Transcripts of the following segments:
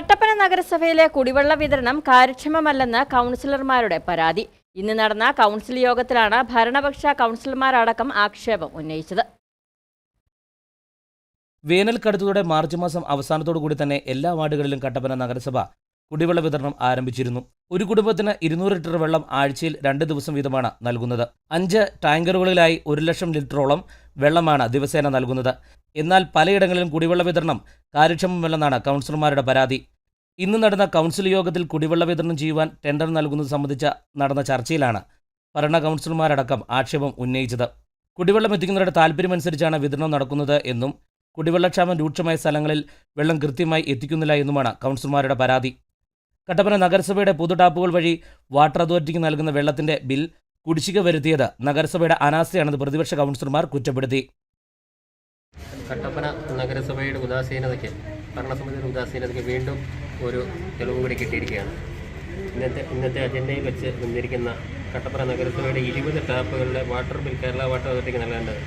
കട്ടപ്പന നഗരസഭയിലെ കുടിവെള്ള വിതരണം കാര്യക്ഷമമല്ലെന്ന് കൗൺസിലർമാരുടെ പരാതി. ഇന്ന് നടന്ന കൗൺസിൽ യോഗത്തിലാണ് ഭരണപക്ഷ കൗൺസിലർമാരടക്കം ആക്ഷേപം ഉന്നയിച്ചത്. വേനൽക്കടുത്തതോടെ മാർച്ച് മാസം അവസാനത്തോടു കൂടി തന്നെ എല്ലാ വാർഡുകളിലും കട്ടപ്പന നഗരസഭ കുടിവെള്ള വിതരണം ആരംഭിച്ചിരുന്നു. ഒരു കുടുംബത്തിന് ഇരുന്നൂറ് ലിറ്റർ വെള്ളം ആഴ്ചയിൽ രണ്ട് ദിവസം വീതമാണ് നൽകുന്നത്. അഞ്ച് ടാങ്കറുകളിലായി ഒരു ലക്ഷം ലിറ്ററോളം വെള്ളമാണ് ദിവസേന നൽകുന്നത്. എന്നാൽ പലയിടങ്ങളിലും കുടിവെള്ള വിതരണം കാര്യക്ഷമമല്ലെന്നാണ് കൗൺസിലർമാരുടെ പരാതി. ഇന്ന് നടന്ന കൗൺസിൽ യോഗത്തിൽ കുടിവെള്ള വിതരണം ചെയ്യുവാൻ ടെൻഡർ നൽകുന്നത് സംബന്ധിച്ച നടന്ന ചർച്ചയിലാണ് ഭരണ കൗൺസിലർമാരടക്കം ആക്ഷേപം ഉന്നയിച്ചത്. കുടിവെള്ളം എത്തിക്കുന്നവരുടെ താല്പര്യമനുസരിച്ചാണ് വിതരണം നടക്കുന്നത് എന്നും കുടിവെള്ളക്ഷാമം രൂക്ഷമായ സ്ഥലങ്ങളിൽ വെള്ളം കൃത്യമായി എത്തിക്കുന്നില്ല എന്നുമാണ് കൗൺസിലർമാരുടെ പരാതി. കട്ടപ്പന നഗരസഭയുടെ പൊതു ടാപ്പുകൾ വഴി വാട്ടർ അതോറിറ്റിക്ക് നൽകുന്ന വെള്ളത്തിന്റെ ബിൽ കുടിശ്ശിക വരുത്തിയത് നഗരസഭയുടെ അനാസ്ഥയാണെന്ന് പ്രതിപക്ഷ കൗൺസിലർമാർ കുറ്റപ്പെടുത്തി. കട്ടപ്പന നഗരസഭയുടെ ഉദാസീനതയ്ക്ക് ഭരണസമിതിയുടെ ഉദാസീനതയ്ക്ക് വീണ്ടും ഒരു തെളിവ് കൂടി കിട്ടിയിരിക്കുകയാണ്. ഇന്നത്തെ ഇന്നത്തെ അജണ്ടയിൽ വെച്ച് നിന്നിരിക്കുന്ന കട്ടപ്പന നഗരസഭയുടെ ഇരുപത് ടാപ്പുകളുടെ വാട്ടർ ബിൽ കേരള വാട്ടർ അതോറിറ്റിക്ക് നൽകേണ്ടത്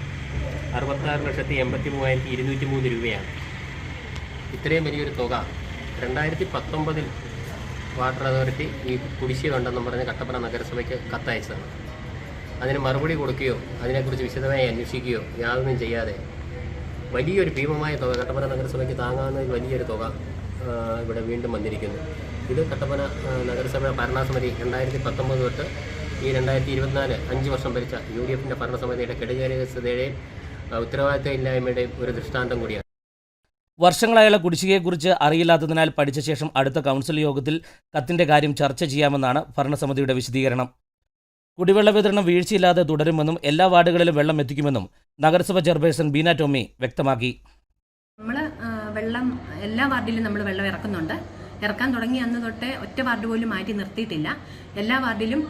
അറുപത്താറ് ലക്ഷത്തി എൺപത്തി മൂവായിരത്തി ഇരുന്നൂറ്റി മൂന്ന് രൂപയാണ്. ഇത്രയും വലിയൊരു തുക രണ്ടായിരത്തി പത്തൊമ്പതിൽ വാട്ടർ അതോറിറ്റി ഈ കുടിശ്ശിക ഉണ്ടെന്നും പറഞ്ഞ് കട്ടപ്പന നഗരസഭയ്ക്ക് കത്തയച്ചതാണ്. അതിന് മറുപടി കൊടുക്കുകയോ അതിനെക്കുറിച്ച് വിശദമായി അന്വേഷിക്കുകയോ യാതൊന്നും ചെയ്യാതെ വലിയൊരു ഭീമമായ തുക കട്ടപ്പന നഗരസഭയ്ക്ക് താങ്ങാവുന്ന വലിയൊരു തുക ഇവിടെ വീണ്ടും വന്നിരിക്കുന്നു. ഇത് കട്ടപ്പന നഗരസഭയുടെ നഗരസഭ ഭരണസമിതി രണ്ടായിരത്തി പത്തൊമ്പത് തൊട്ട് ഈ രണ്ടായിരത്തി ഇരുപത്തിനാല് അഞ്ച് വർഷം ഭരിച്ച യു ഡി എഫിന്റെ ഭരണസമിതിയുടെ കെടുകാര്യസ്ഥതയുടെയും ആ, ഉത്തരവാദിത്തമില്ലായ്മയുടെയും ഒരു ദൃഷ്ടാന്തം കൂടിയാണ്. വർഷങ്ങളായുള്ള കുടിശ്ശികയെക്കുറിച്ച് അറിയില്ലാത്തതിനാൽ പഠിച്ച ശേഷം അടുത്ത കൗൺസിൽ യോഗത്തിൽ കത്തിന്റെ കാര്യം ചർച്ച ചെയ്യാമെന്നാണ് ഭരണസമിതിയുടെ വിശദീകരണം. കുടിവെള്ള വിതരണം വീഴ്ചയില്ലാതെ തുടരുമെന്നും എല്ലാ വാർഡുകളിലും വെള്ളം എത്തിക്കുമെന്നും നഗരസഭ ചെയർപേഴ്സൺ ബീന ടോമി വ്യക്തമാക്കി. നമ്മൾ വെള്ളം എല്ലാ വാർഡിലും നമ്മൾ വെള്ളം ഇറക്കുന്നുണ്ട്. ഇറക്കാൻ തുടങ്ങി അന്ന് തൊട്ടേ ഒറ്റ വാർഡ് പോലും മാറ്റി നിർത്തിയിട്ടില്ല. എല്ലാ വാർഡിലും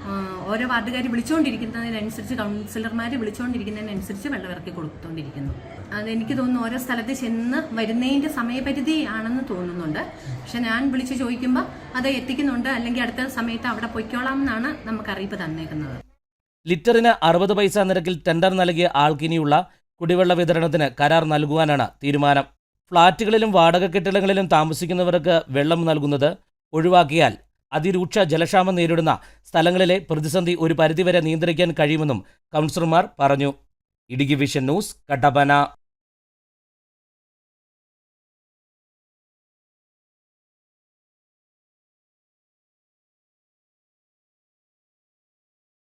ഓരോ വാർഡുകാർ വിളിച്ചുകൊണ്ടിരിക്കുന്നതിനനുസരിച്ച് കൗൺസിലർമാർ വിളിച്ചുകൊണ്ടിരിക്കുന്നതിനനുസരിച്ച് വെള്ളം ഇറക്കി കൊടുത്തുകൊണ്ടിരിക്കുന്നു അത് എനിക്ക് തോന്നുന്നു ഓരോ സ്ഥലത്ത് ചെന്ന് വരുന്നതിന്റെ സമയപരിധി ആണെന്ന് തോന്നുന്നുണ്ട്. പക്ഷെ ഞാൻ വിളിച്ച് ചോദിക്കുമ്പോൾ അത് എത്തിക്കുന്നുണ്ട്. അല്ലെങ്കിൽ അടുത്ത സമയത്ത് അവിടെ പൊയ്ക്കോളാം എന്നാണ് നമുക്ക് അറിയിപ്പ് തന്നേക്കുന്നത്. ലിറ്ററിന് അറുപത് പൈസ നിരക്കിൽ ടെൻഡർ നൽകിയ ആൾക്കിനിയുള്ള കുടിവെള്ള വിതരണത്തിന് കരാർ നൽകുവാനാണ് തീരുമാനം. ഫ്ളാറ്റുകളിലും വാടക കെട്ടിടങ്ങളിലും താമസിക്കുന്നവർക്ക് വെള്ളം നൽകുന്നത് ഒഴിവാക്കിയാൽ അതിരൂക്ഷ ജലക്ഷാമം നേരിടുന്ന സ്ഥലങ്ങളിലെ പ്രതിസന്ധി ഒരു പരിധിവരെ നിയന്ത്രിക്കാൻ കഴിയുമെന്നും കൗൺസിലർമാർ പറഞ്ഞു. Idukki vision news Kattappana.